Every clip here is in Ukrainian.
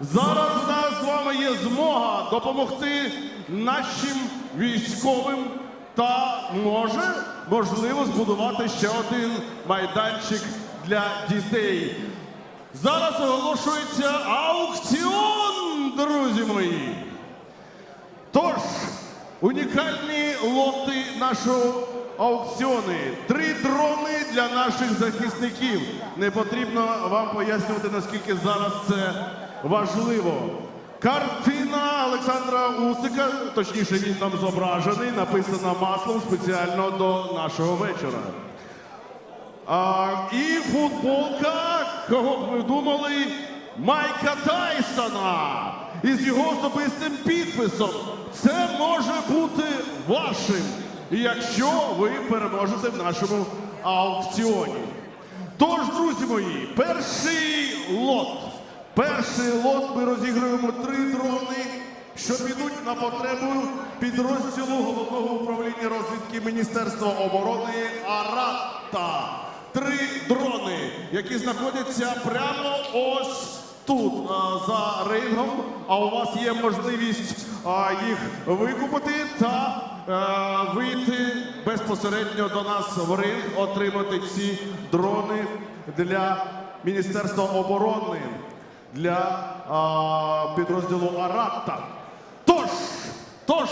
Зараз у нас з вами є змога допомогти нашим військовим та може, можливо, збудувати ще один майданчик для дітей. Зараз оголошується аукціон, друзі мої. Тож, унікальні лоти нашого аукціони. Три дрони для наших захисників. Не потрібно вам пояснювати, наскільки зараз це важливо. Картина Олександра Усика, точніше, він там зображений, написана маслом спеціально до нашого вечора. А, і футболка, кого б ви думали, Майка Тайсона із його особистим підписом. Це може бути вашим, якщо ви переможете в нашому аукціоні. Тож, друзі мої, перший лот. Перший лот ми розігруємо три дрони, що підуть на потребу підрозділу головного управління розвідки Міністерства оборони Арата. Три дрони, які знаходяться прямо ось тут, за рингом. А у вас є можливість їх викупити та е, вийти безпосередньо до нас в ринг, отримати ці дрони для Міністерства оборони для а, підрозділу Аратта. Тож, тож,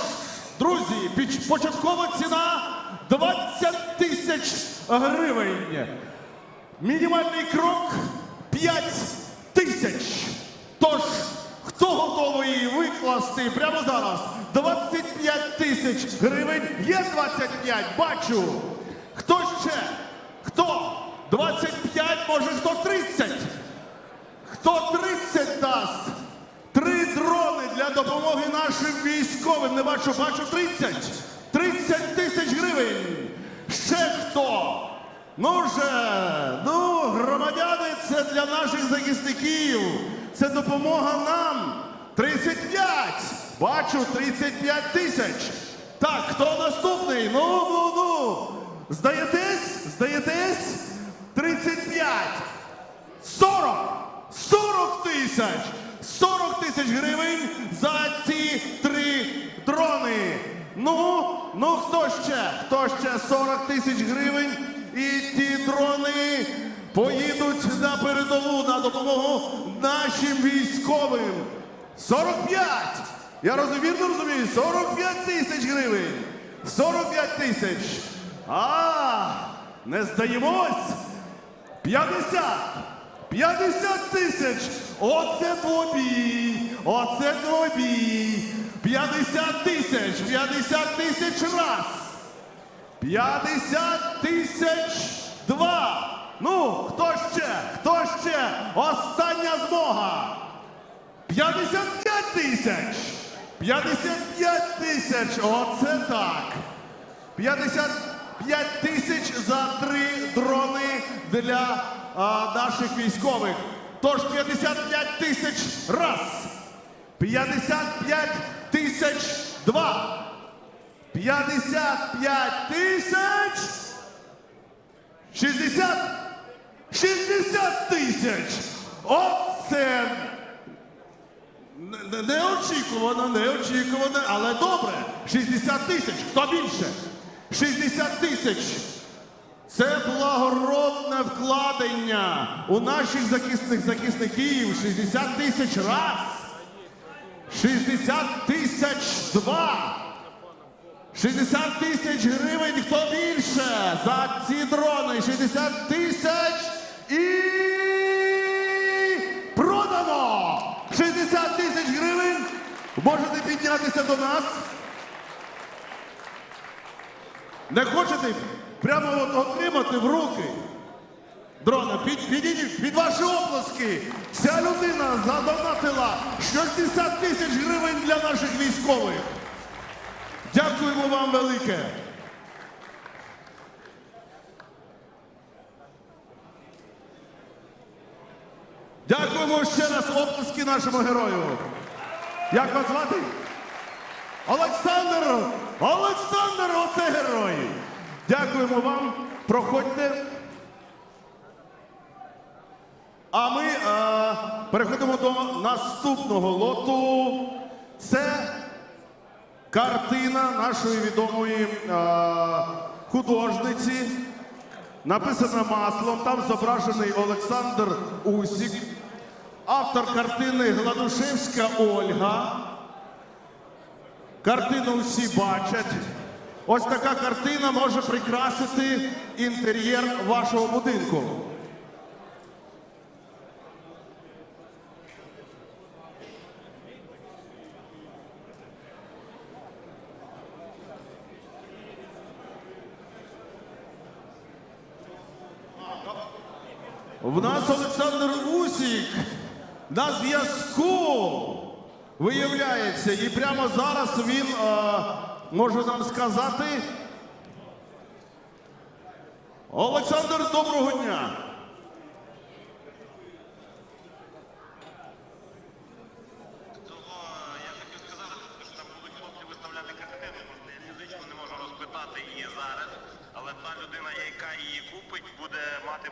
друзі, початкова ціна 20 тисяч гривень. Мінімальний крок 5 тисяч. Тож, хто готовий викласти прямо зараз 25 тисяч гривень? Є 25, бачу. Хто ще? Хто? 25, може, 130. 130 дасть. Три дрони для допомоги нашим військовим. Не бачу, бачу 30. 30 тисяч гривень. Ще хто? Ну вже, ну, громадяни, це для наших захисників. Це допомога нам. 35. Бачу 35 тисяч. Так, хто наступний? Ну, ну, ну. Здаєтесь? Здаєтесь? 35. 40. 40 тисяч! 40 тисяч гривень за ці три дрони. Ну, ну хто ще? Хто ще 40 тисяч гривень? І ті дрони поїдуть на передову на допомогу нашим військовим. 45! Я вірно розумію? 45 тисяч гривень. 45 тисяч. А, не здаємось. 50! 50 тисяч! Оце двобій! Оце двобій! 50 тисяч! 50 тисяч раз! 50 тисяч два! Ну, хто ще? Хто ще? Остання змога! 55 тисяч! 55 тисяч! Оце так! 55 тисяч за три дрони для а, наших військових. Тож 55 тисяч раз. 55 тисяч два. 55 тисяч. 60. 60 тисяч. Оце не- не- Неочікувано, неочікувано, але добре. 60 тисяч. Хто більше? 60 тисяч. Це благородне вкладення у наших захисних захисників. 60 тисяч раз. 60 тисяч два. 60 тисяч гривень. Хто більше? За ці дрони. 60 тисяч і продано! 60 тисяч гривень. Можете піднятися до нас. Не хочете прямо от отримати в руки? Дрона, під, підійдіть, під ваші оплески. Ця людина задонатила 60 тисяч гривень для наших військових. Дякуємо вам велике. Дякуємо ще раз оплески нашому герою. Як вас звати? Олександр! Олександр, оце герой! Дякуємо вам. Проходьте. А ми е, переходимо до наступного лоту. Це картина нашої відомої е, художниці. Написана маслом. Там зображений Олександр Усік. Автор картини Гладушевська Ольга. Картину всі бачать. Ось така картина може прикрасити інтер'єр вашого будинку. В нас Олександр Усік на зв'язку виявляється, і прямо зараз він е, може нам сказати. Олександр, доброго дня!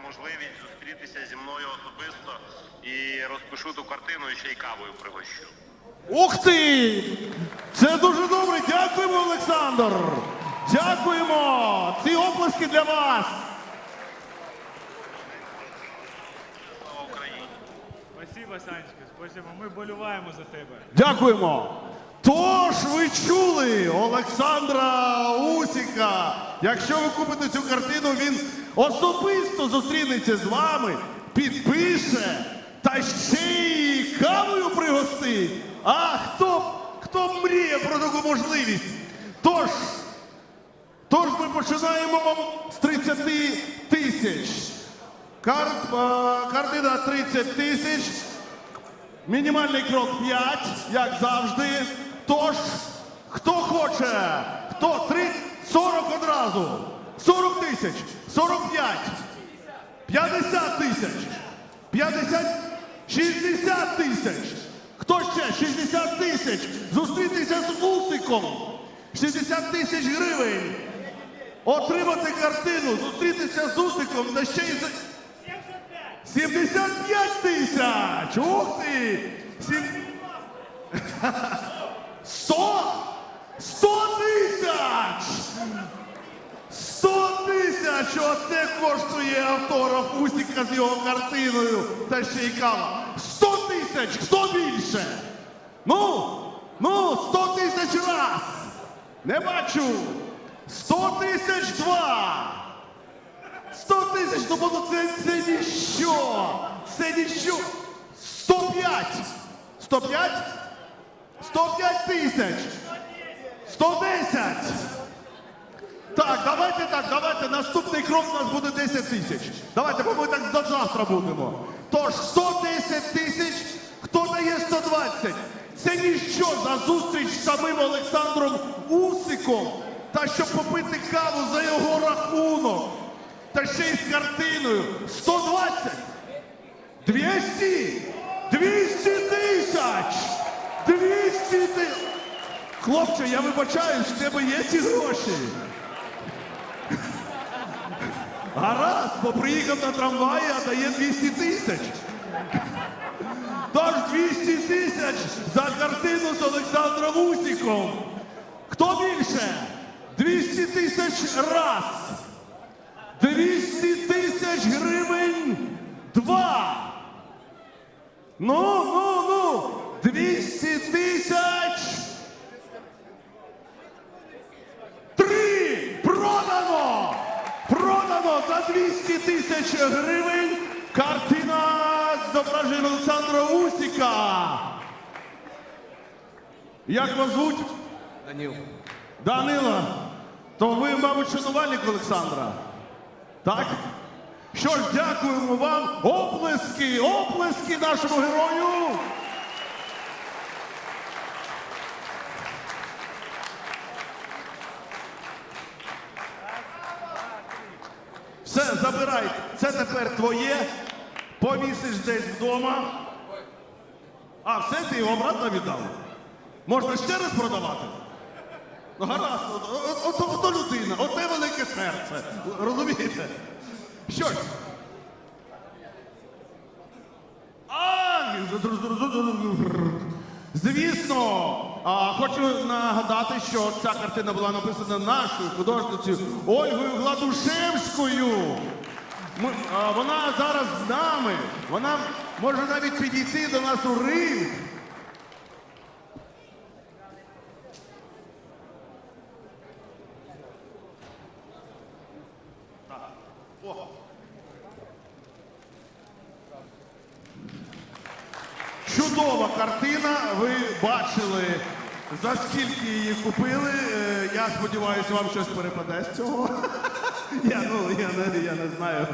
Можу можливість зустрітися зі мною особисто і розпишу ту картину і ще й кавою пригощу. Ух ти! Це дуже добре. Дякуємо, Олександр! Дякуємо! Ці оплески для вас! Спасибо, Санечка, спасибо. Ми болюваємо за тебе. Дякуємо. Тож ви чули Олександра Усіка. Якщо ви купите цю картину, він особисто зустрінеться з вами, підпише та ще й кавою пригостить. А хто, хто мріє про таку можливість? Тож, тож ми починаємо з 30 тисяч. Е, картина 30 тисяч. Мінімальний крок 5, як завжди. Тож, хто хоче, хто 3, 40 одразу, 40 тисяч, 45, 50 тисяч, 50, 60 тисяч. Хто ще? 60 тисяч. Зустрітися з Усиком. 60 тисяч гривень. Отримати картину, зустрітися з Усиком, та ще й за... 75 тисяч! Ух ти! Сім... 100! 100 тисяч! 100 тисяч! Оце коштує автограф Усіка з його картиною та ще й кава. 100 тисяч! Хто більше? Ну, ну, 100 тисяч раз! Не бачу! 100 тисяч два! 100 тисяч, ну бо це, це ніщо! Це ніщо! 105! 105? 105 тисяч! 110! Так, давайте так, давайте. Наступний крок у нас буде 10 тисяч. Давайте, бо ми так до завтра будемо. Тож 110 тисяч, хто дає 120? Це ніщо за зустріч з самим Олександром Усиком. Та щоб попити каву за його рахунок. Та ще й з картиною. 120! 200! 200 тисяч! 200 тисяч! Хлопче, я вибачаюсь, в тебе є ці гроші. Гаразд, бо приїхав на трамваї, а дає 200 тисяч. Тож 200 тисяч за картину з Олександром Усіком. Хто більше? 200 тисяч раз. 200 тисяч гривень два. Ну, ну, ну. 200 тисяч. Три! Продано! Продано за 200 тисяч гривень картина з зображенням Олександра Усіка. Як вас звуть? Даніл. Данила. То ви, мабуть, шанувальник Олександра. Так? Що ж, дякуємо вам. Оплески, оплески нашому герою. Все, забирай. Це тепер твоє. Повісиш десь вдома. А, все, ти його обратно віддав. Можна ще раз продавати? Ну, гаразд, от- от- ото, людина, оте велике серце. Розумієте? Що ж? Ах, Звісно, а, хочу нагадати, що ця картина була написана нашою художницею Ольгою Гладушевською. Ми- а, Вона зараз з нами. Вона може навіть підійти до нас у ринг. Чудова картина. Ви бачили, за скільки її купили. Е, Я сподіваюся, вам щось перепаде з цього. Я, ну, я, я не знаю.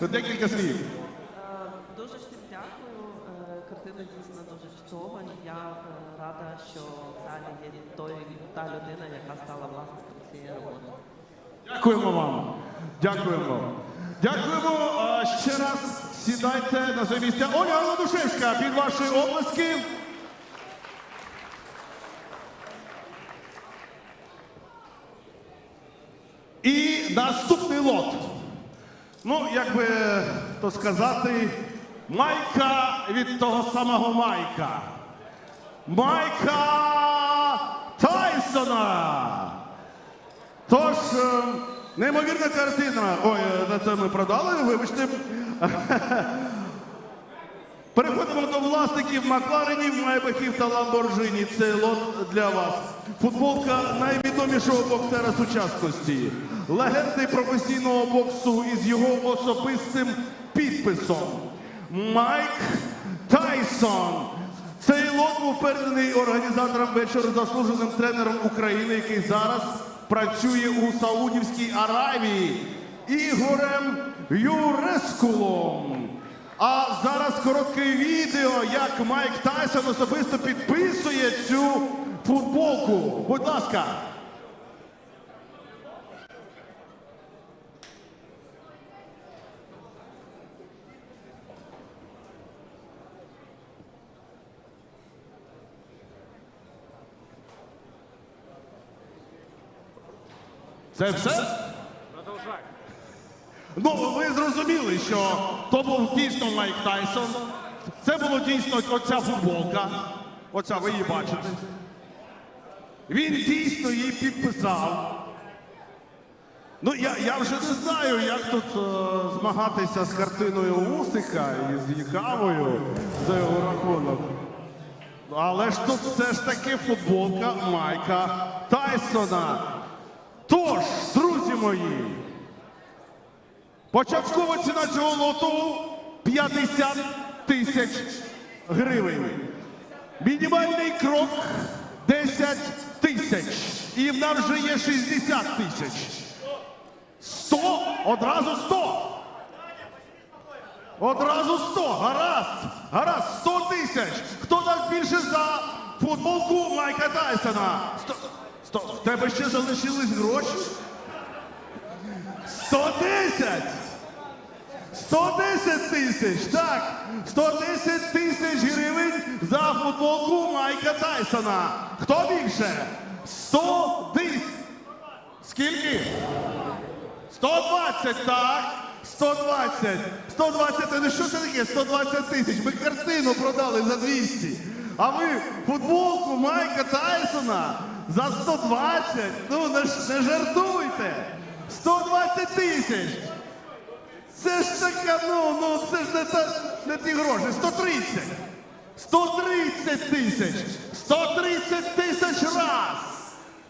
Декілька слів. Е, Дуже всім дякую. Е, дійсно дуже чудова. Я е, рада, що в залі є той, та людина, яка стала власником цієї роботи. Дякуємо вам. Дякуємо. Дякуємо. А, Ще раз сідайте на своє місце. Оля Ладушевська, під ваші обласки. І наступний лот. Ну, як би то сказати, майка від того самого майка. Майка Тайсона. Тож, е, неймовірна картина. Ой, е, це ми продали, вибачте. Переходимо до власників Макларенів, Майбахів та Ламборджині. Це лот для вас. Футболка найвідомішого боксера сучасності. Легенди професійного боксу із його особистим підписом. Майк Тайсон. Цей лот був переданий організаторам вечора заслуженим тренером України, який зараз працює у Саудівській Аравії, Ігорем Юрескулом. А зараз коротке відео, як Майк Тайсон особисто підписує цю футболку. Будь ласка. Це все? Ну, ви зрозуміли, що то був дійсно Майк Тайсон. Це було дійсно оця футболка. Оця ви її бачите. Він дійсно її підписав. Ну, я, я вже не знаю, як тут е, змагатися з картиною Усика і з Їкавою за його рахунок. Але ж тут все ж таки футболка Майка Тайсона. Тож, друзі мої, Початкова ціна цього лоту 50 тисяч гривень. Мінімальний крок 10 тисяч. І в нас вже є 60 тисяч. 100, одразу 100. Одразу 100. Гаразд. Гаразд, 100 тисяч. Хто дасть більше за футболку Майка Тайсона? 100. 100. В тебе ще залишились гроші? 110! 110 тисяч, так, 110 тисяч гривень за футболку Майка Тайсона. Хто більше? 110. Скільки? 120, так. 120. 120, ну що це таке? 120 тисяч. Ми картину продали за 200. А ви футболку Майка Тайсона за 120. Ну, не, не жартуйте. 120 тисяч. Це ж така, ну, ну, це ж не, та, не ті гроші. 130. 130 тисяч. 130 тисяч раз.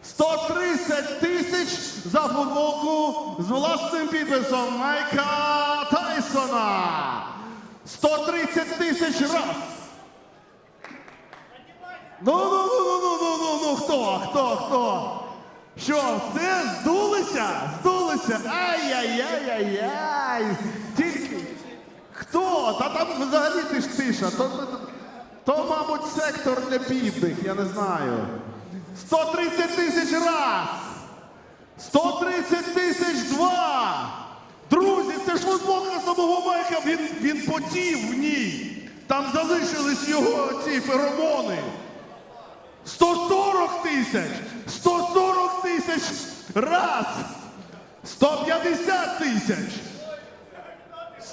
130 тисяч за футболку з власним підписом Майка Тайсона. 130 тисяч раз. Ну, ну, ну, ну, ну, ну, ну, ну, хто, хто, хто? Що, все, здулися? Здулися? Ай-яй-яй-яй-яй. Тільки. Хто? Та там взагалі ти ж тиша. То, то, то, то, мабуть, сектор для бідних, я не знаю. 130 тисяч раз. 130 тисяч два. Друзі, це ж футболка самого Майка. Він, він потів в ній. Там залишились його ці феромони. 140 тисяч! 140 тисяч раз! 150 тисяч!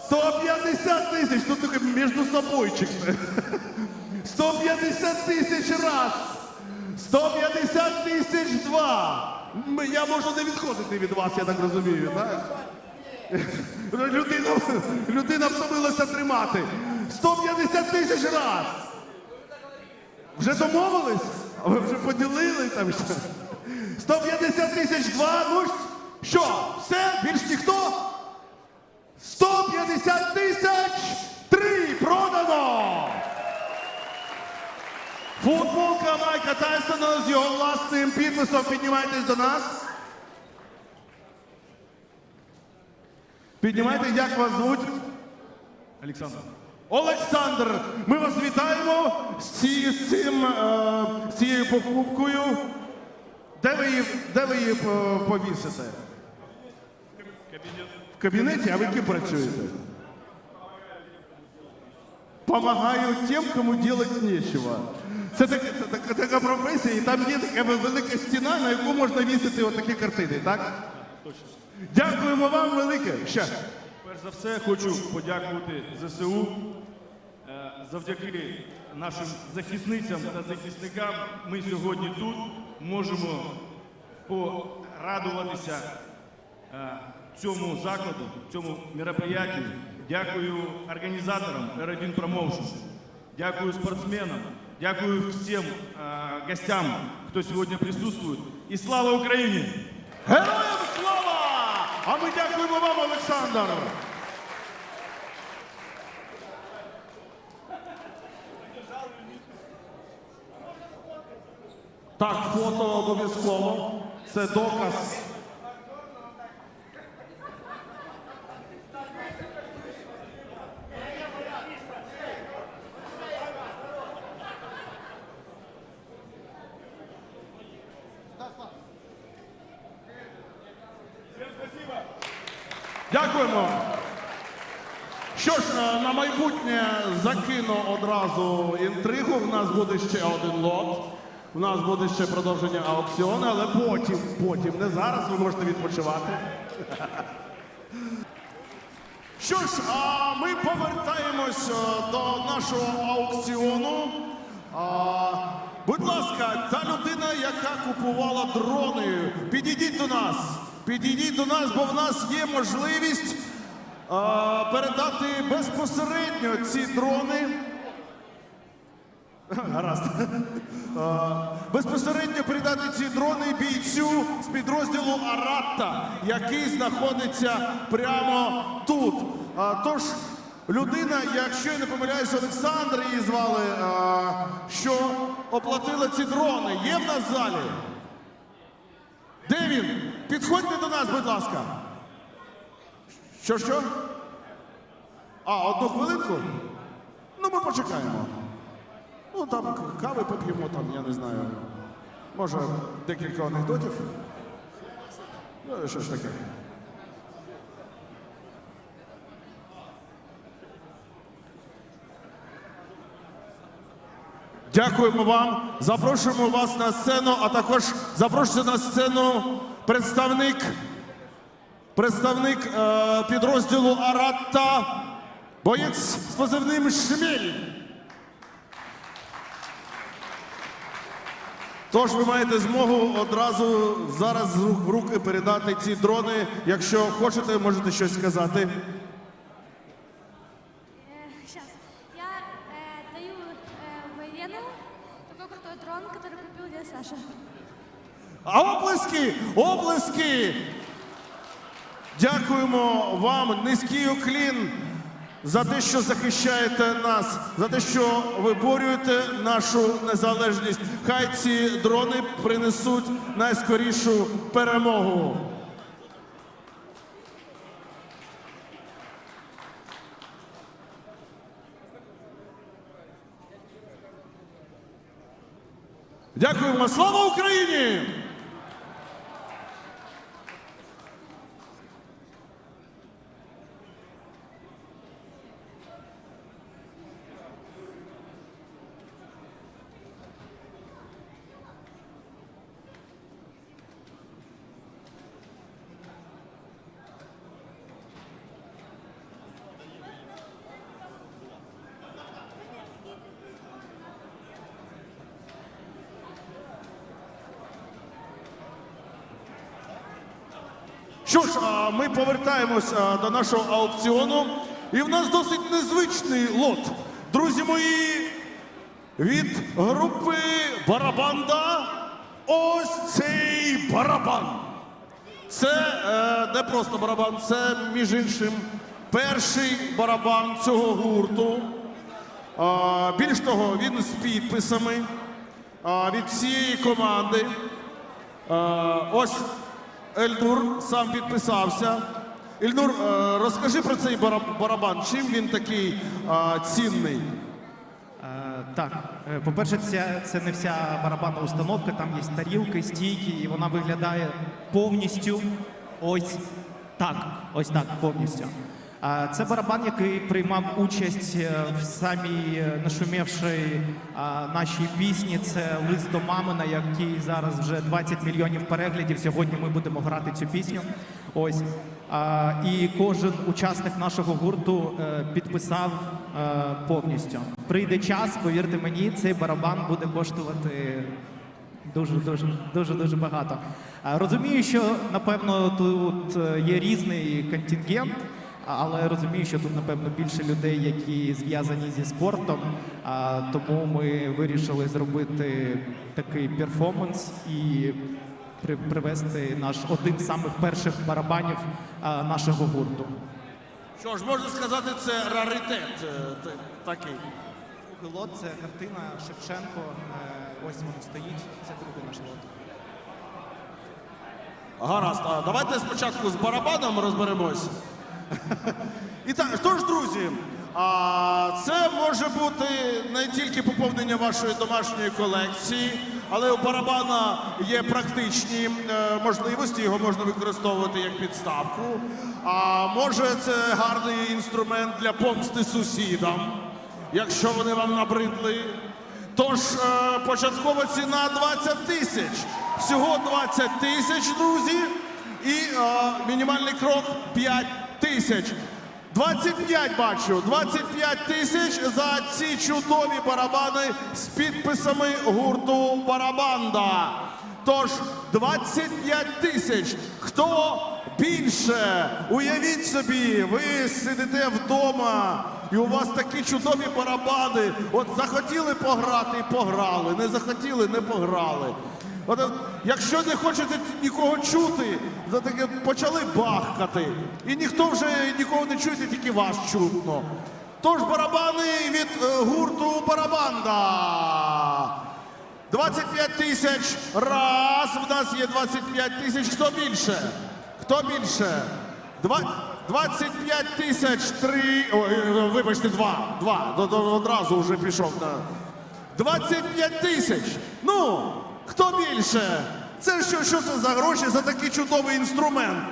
150 тисяч, тут таке між собойчик. 150 тисяч раз. 150 тисяч два. Я можу не відходити від вас, я так розумію, так? Людина, людина втомилася тримати. 150 тисяч раз. Вже домовились? А ви вже поділили там що? 150 тисяч два, ну що, все, більш ніхто? 150 тисяч три продано! Футболка Майка Тайсона з його власним підписом. Піднімайтесь до нас. Піднімайте, як вас звуть? Олександр. Олександр, ми вас вітаємо е, з цією покупкою. Де ви її, де ви її е, повісите? В кабінеті, а ви ким працюєте? Помагаю тим, кому делать нечего. Це така, така, така професія, і там є така велика стіна, на яку можна вісити отакі картини, так? Дякуємо вам велике. Ще. Перш за все хочу подякувати ЗСУ. Завдяки нашим захисницям та захисникам ми сьогодні тут можемо порадуватися е, цьому закладу, цьому мероприятию. Дякую організаторам R1 Promotion. Дякую спортсменам. Дякую всім е, гостям, хто сьогодні присутствує. І слава Україні! Героям слава! А ми дякуємо вам, Олександр. Так, фото обов'язково. Це доказ. Дякуємо. Що ж, е, на майбутнє закину одразу інтригу. У нас буде ще один лот. У нас буде ще продовження аукціону, але потім, потім, не зараз, ви можете відпочивати. Що ж, а ми повертаємось до нашого аукціону. А, будь ласка, та людина, яка купувала дрони, підійдіть до нас. Підійдіть до нас, бо в нас є можливість передати безпосередньо ці дрони. Гаразд. Безпосередньо передати ці дрони бійцю з підрозділу Аратта, який знаходиться прямо тут. Тож, людина, якщо я не помиляюсь, Олександр її звали, що оплатила ці дрони, є в нас в залі? Де він? Підходьте до нас, будь ласка. Що, що? А, одну хвилинку? Ну, ми почекаємо. Ну, там кави поп'ємо, там, я не знаю. Може, декілька анекдотів. Ну, що ж таке. Дякуємо вам. Запрошуємо вас на сцену, а також запрошується на сцену представник, представник е, підрозділу Аратта, боєць з позивним Шмель. Тож ви маєте змогу одразу зараз з рук в руки передати ці дрони. Якщо хочете, можете щось сказати. Сейчас. Я э, даю э, военному такой крутой дрон, который купил мне Саша. А оплески! Оплески! Дякуємо вам, низький уклін, за те, що захищаєте нас, за те, що виборюєте нашу незалежність. Хай ці дрони принесуть найскорішу перемогу. Дякуємо! Слава Україні! Ми повертаємось до нашого аукціону. І в нас досить незвичний лот. Друзі мої, від групи Барабанда ось цей барабан. Це е, не просто барабан, це між іншим перший барабан цього гурту. А, більш того, він з підписами а, від всієї команди. А, ось Ельнур сам підписався. Ельнур, е, розкажи про цей барабан. Чим він такий цінний? Е, Так, Е, по-перше, це, це не вся барабанна установка, там є тарілки, стійки, і вона виглядає повністю ось так. Ось так, повністю. Це барабан, який приймав участь е, в самій е, нашумівшій нашій пісні. Це лист до мами, на якій зараз вже 20 мільйонів переглядів. Сьогодні ми будемо грати цю пісню. Ось. І кожен учасник нашого гурту е, підписав повністю. Прийде час, повірте мені, цей барабан буде коштувати дуже, дуже, дуже, дуже багато. Розумію, що напевно тут є різний контингент. Але розумію, що тут напевно більше людей, які зв'язані зі спортом. А, тому ми вирішили зробити такий перформанс і при- привезти наш один з самих перших барабанів а, нашого гурту. Що ж, можна сказати, це раритет е, такий. Другий лот це картина Шевченко. Е, Ось воно стоїть. Це другий наш лот. Гаразд, а давайте спочатку з барабаном розберемось. І так, тож, друзі, а це може бути не тільки поповнення вашої домашньої колекції, але у барабана є практичні е, можливості, його можна використовувати як підставку. А може це гарний інструмент для помсти сусідам, якщо вони вам набридли. Тож е, початкова ціна 20 тисяч. Всього 20 тисяч, друзі. І е, мінімальний крок 5 тисяч. 25 бачу. 25 тисяч за ці чудові барабани з підписами гурту Барабанда. Тож 25 тисяч. Хто більше? Уявіть собі, ви сидите вдома, і у вас такі чудові барабани. От захотіли пограти і пограли, не захотіли, не пограли. От, е, якщо не хочете нікого чути, то таке почали бахкати. І ніхто вже нікого не чує, тільки вас чутно. Тож барабани від е, гурту Барабанда. 25 тисяч раз. В нас є 25 тисяч. Хто більше? Хто більше? Два, 25 тисяч три. Ой, е, вибачте, два. Два. Одразу вже пішов 25 тисяч. Ну, хто більше? Це що, що це за гроші за такий чудовий інструмент?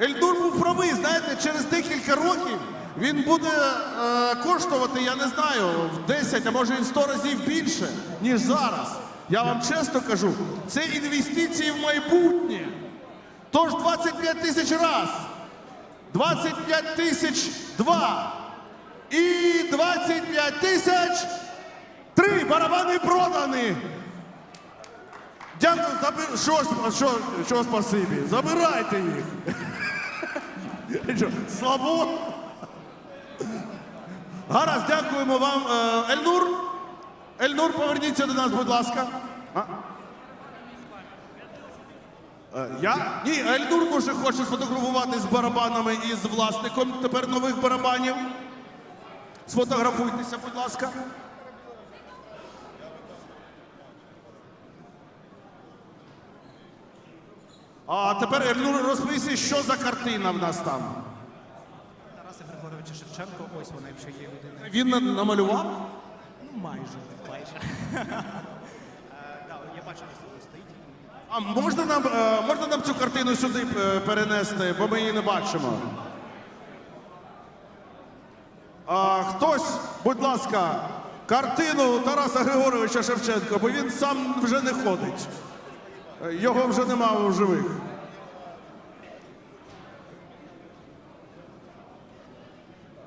Ельдур був правий, знаєте, через декілька років він буде е, коштувати, я не знаю, в 10, а може і в 100 разів більше, ніж зараз. Я вам чесно кажу, це інвестиції в майбутнє. Тож 25 тисяч раз, 25 тисяч два і 25 тисяч три барабани продані. Дякую, заби... що, що, що спасибі? Забирайте їх. Слабо? Гаразд, дякуємо вам. Е, Ельнур. Ельнур, поверніться до нас, будь ласка. А? Е, Я? Ні, Ельнур дуже хоче сфотографувати з барабанами і з власником тепер нових барабанів. Сфотографуйтеся, будь ласка. А тепер Ельнур розповісти, що за картина в нас там. Тараса Григоровича Шевченко, ось вона, якщо є людина. Він на- намалював? Ну, майже, майже. Е, да, Я бачу, що стоїть. А можна нам, е, можна нам цю картину сюди е, перенести, бо ми її не бачимо. А, хтось, будь ласка, картину Тараса Григоровича Шевченка, бо він сам вже не ходить. Його вже нема у живих.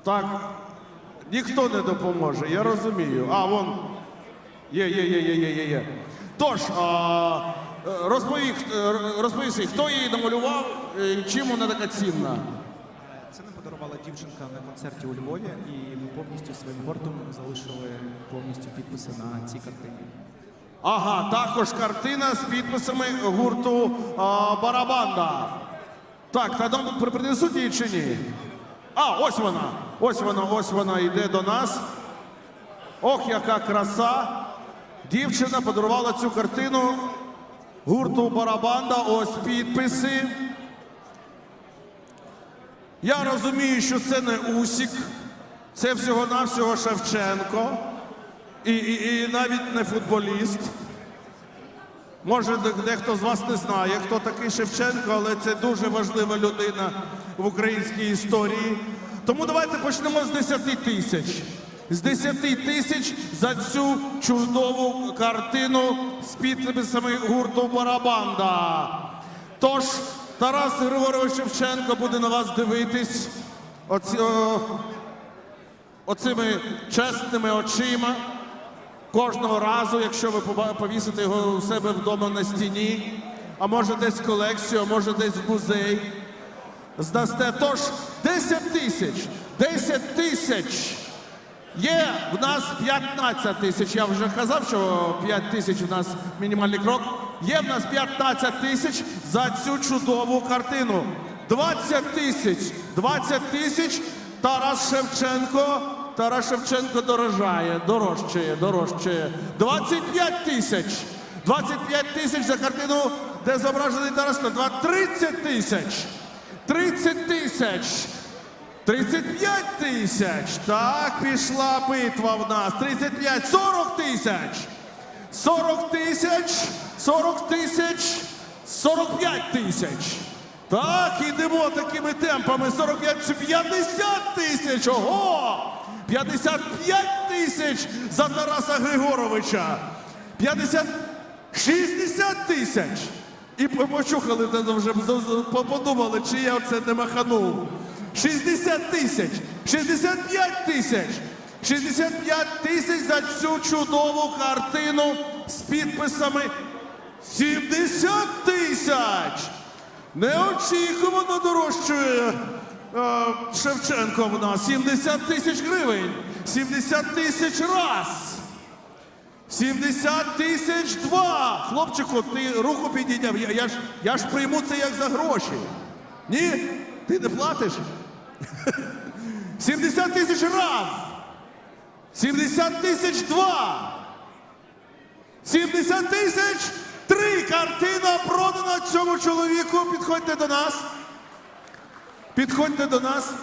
Так, ніхто не допоможе, я розумію. А, вон. Є, є, є, є, є, є, є. Тож, а, розпові, розповіси, хто її намалював, е, чим вона така цінна? Це нам подарувала дівчинка на концерті у Львові, і ми повністю своїм гуртом залишили повністю підписи на цій картині. Ага, також картина з підписами гурту а, Барабанда. Так, та при- принесуть її чи ні? А, ось вона. Ось вона, ось вона йде до нас. Ох, яка краса. Дівчина подарувала цю картину гурту Барабанда. Ось підписи. Я розумію, що це не Усік, це всього-навсього Шевченко. І, і, і навіть не футболіст. Може, дехто з вас не знає, хто такий Шевченко, але це дуже важлива людина в українській історії. Тому давайте почнемо з 10 тисяч. З 10 тисяч за цю чудову картину з підписами гурту Барабанда. Тож Тарас Григорович Шевченко буде на вас дивитись оці, о, оцими чесними очима. Кожного разу, якщо ви повісите його у себе вдома на стіні, а може десь в колекцію, а може десь в музей. Здасте. Тож 10 тисяч, 10 тисяч. Є в нас 15 тисяч. Я вже казав, що 5 тисяч у нас мінімальний крок. Є в нас 15 тисяч за цю чудову картину. 20 тисяч. 20 тисяч. Тарас Шевченко. Тарас Шевченко дорожає, дорожчає, дорожчає. 25 тисяч. 25 тисяч за картину, де зображений Тарас Шевченко. 30 тисяч. 30 тисяч. 35 тисяч. Так, пішла битва в нас. 35, 40 тисяч. 40 тисяч, 40 тисяч, 45 тисяч. Так, ідемо такими темпами. 45, 50 тисяч. Ого! 55 тисяч за Тараса Григоровича. 50, 60 тисяч. І почухали вже подумали, чи я це не маханув. 60 тисяч, 65 тисяч, 65 тисяч за цю чудову картину з підписами 70 тисяч. Неочікувано дорожчує Шевченко в нас. 70 тисяч гривень. 70 тисяч раз. 70 тисяч два. Хлопчику, ти руку підійняв. Я, я, ж, я ж прийму це як за гроші. Ні? Ти не платиш? 70 тисяч раз. 70 тисяч два. 70 тисяч три. Картина продана цьому чоловіку. Підходьте до нас. Підходьте до нас.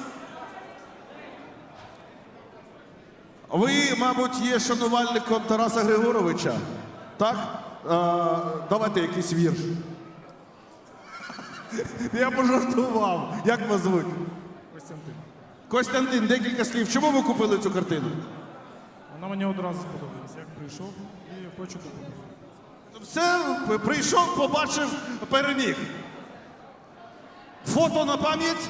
Ви, мабуть, є шанувальником Тараса Григоровича. Так? А, давайте якийсь вірш. Я пожартував. Як вас звуть? Костянтин. Костянтин, декілька слів. Чому ви купили цю картину? Вона мені одразу сподобалась, як прийшов і хочу допомогти. Все, прийшов, побачив, переміг. Фото на пам'ять.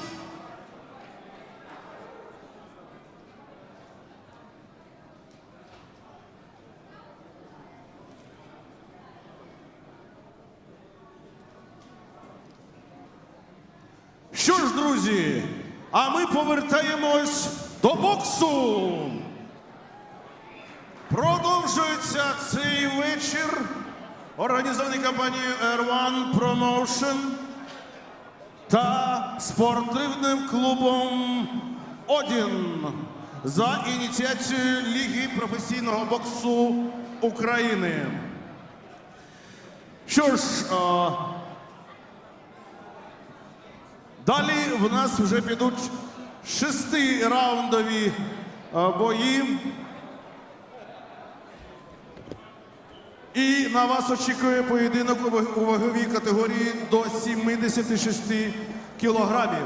Що ж, друзі, а ми повертаємось до боксу. Продовжується цей вечір, організований компанією Air One Promotion та спортивним клубом Одін за ініціацією Ліги професійного боксу України. Що ж, а, далі в нас вже підуть шестираундові бої. І на вас очікує поєдинок у ваг- ваговій категорії до 76 кілограмів.